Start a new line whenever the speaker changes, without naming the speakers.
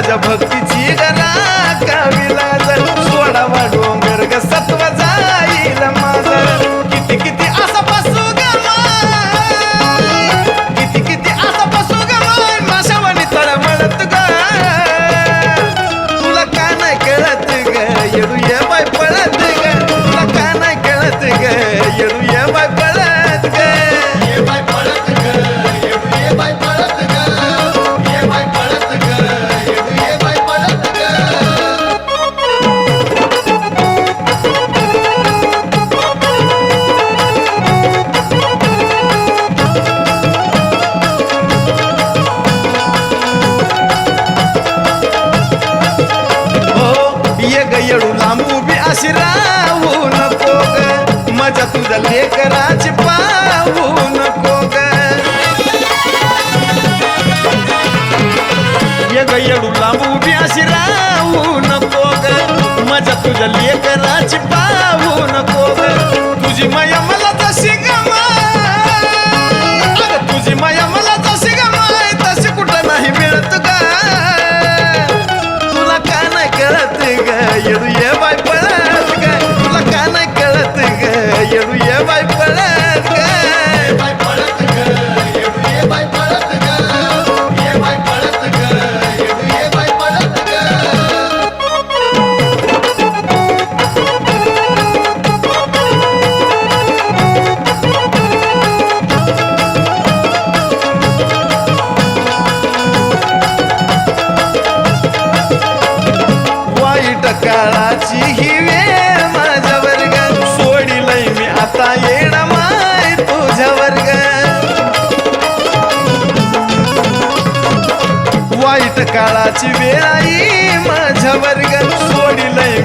राजा भक्त लेकराची पाहू नको ग. ये येडू लांब उभी अशी राहू नको ग. माझ्या तुझ्या लेकराची पाहू नको ग. तुझी माया मला काळाची ही वेळ माझ्या वर्ग सोडीलय मी आता येण माय तुझ्या वर्ग वाईट काळाची वेळ आई माझ्या वर्ग सोडीलय